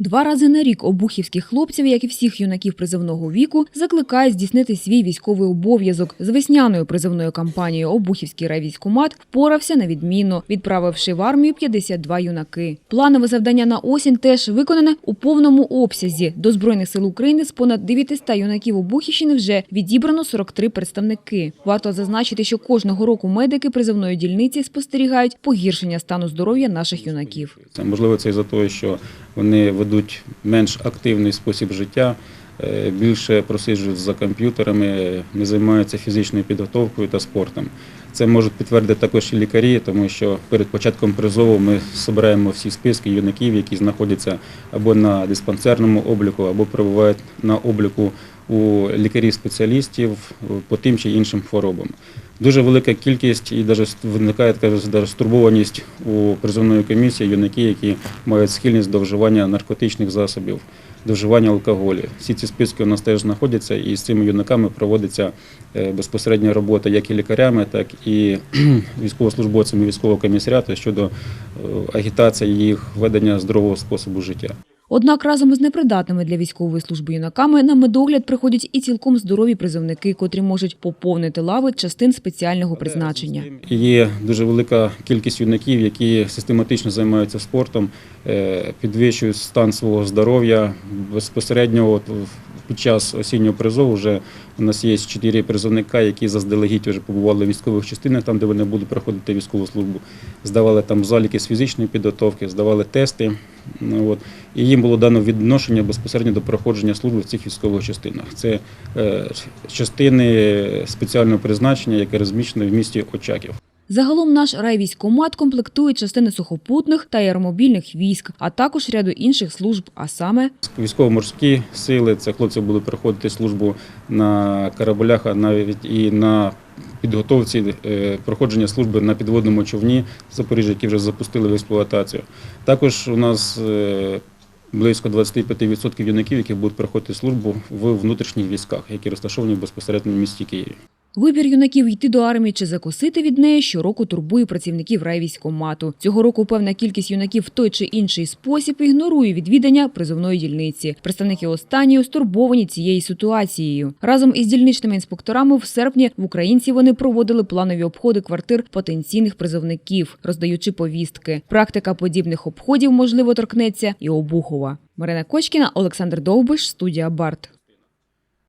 Два рази на рік обухівських хлопців, як і всіх юнаків призовного віку, закликають здійснити свій військовий обов'язок. З весняною призовною кампанією Обухівський райвійськкомат впорався на відмінно, відправивши в армію 52 юнаки. Планове завдання на осінь теж виконане у повному обсязі. До Збройних сил України з понад 900 юнаків Обухівщини вже відібрано 43 представники. Варто зазначити, що кожного року медики призовної дільниці спостерігають погіршення стану здоров'я наших юнаків. Це можливо це із-за того, що вони ведуть менш активний спосіб життя, е, більше просиджують за комп'ютерами, не займаються фізичною підготовкою та спортом. Це можуть підтвердити також і лікарі, тому що перед початком призову ми збираємо всі списки юнаків, які знаходяться або на диспансерному обліку, або перебувають на обліку у лікарів-спеціалістів по тим чи іншим хворобам. Дуже велика кількість і навіть виникає така стурбованість у призовної комісії юнаки, які мають схильність до вживання наркотичних засобів, до вживання алкоголю. Всі ці списки у нас теж знаходяться, і з цими юнаками проводиться е, безпосередня робота як і лікарями, так і військовослужбовцями військового комісаріату щодо е, агітації їх ведення здорового способу життя. Однак разом із непридатними для військової служби юнаками на медогляд приходять і цілком здорові призовники, котрі можуть поповнити лави частин спеціального призначення. Є дуже велика кількість юнаків, які систематично займаються спортом, е, підвищують стан свого здоров'я. Безпосередньо під час осіннього призову вже у нас є чотири призовника, які заздалегідь вже побували в військових частинах, там де вони будуть проходити військову службу. Здавали там заліки з фізичної підготовки, здавали тести. Ну, от. І їм було дано відношення безпосередньо до проходження служби в цих військових частинах. Це е, частини спеціального призначення, яке розміщено в місті Очаків. Загалом наш райвійськкомат комплектує частини сухопутних та аеромобільних військ, а також ряду інших служб, а саме Військово-морські сили, це хлопці будуть проходити службу на кораблях, а навіть і на підготовці е, проходження служби на підводному човні Запоріжжя, які вже запустили в експлуатацію. Також у нас е, близько 25% юнаків, які будуть проходити службу в внутрішніх військах, які розташовані безпосередньо в місті Києві. Вибір юнаків йти до армії чи закосити від неї щороку турбує працівників райвійськкомату. Цього року певна кількість юнаків в той чи інший спосіб ігнорує відвідання призовної дільниці. Представники останньої стурбовані цією ситуацією. Разом із дільничними інспекторами в серпні в Українці вони проводили планові обходи квартир потенційних призовників, роздаючи повістки. Практика подібних обходів можливо торкнеться і Обухова. Марина Кочкіна, Олександр Довбиш, студія Барт.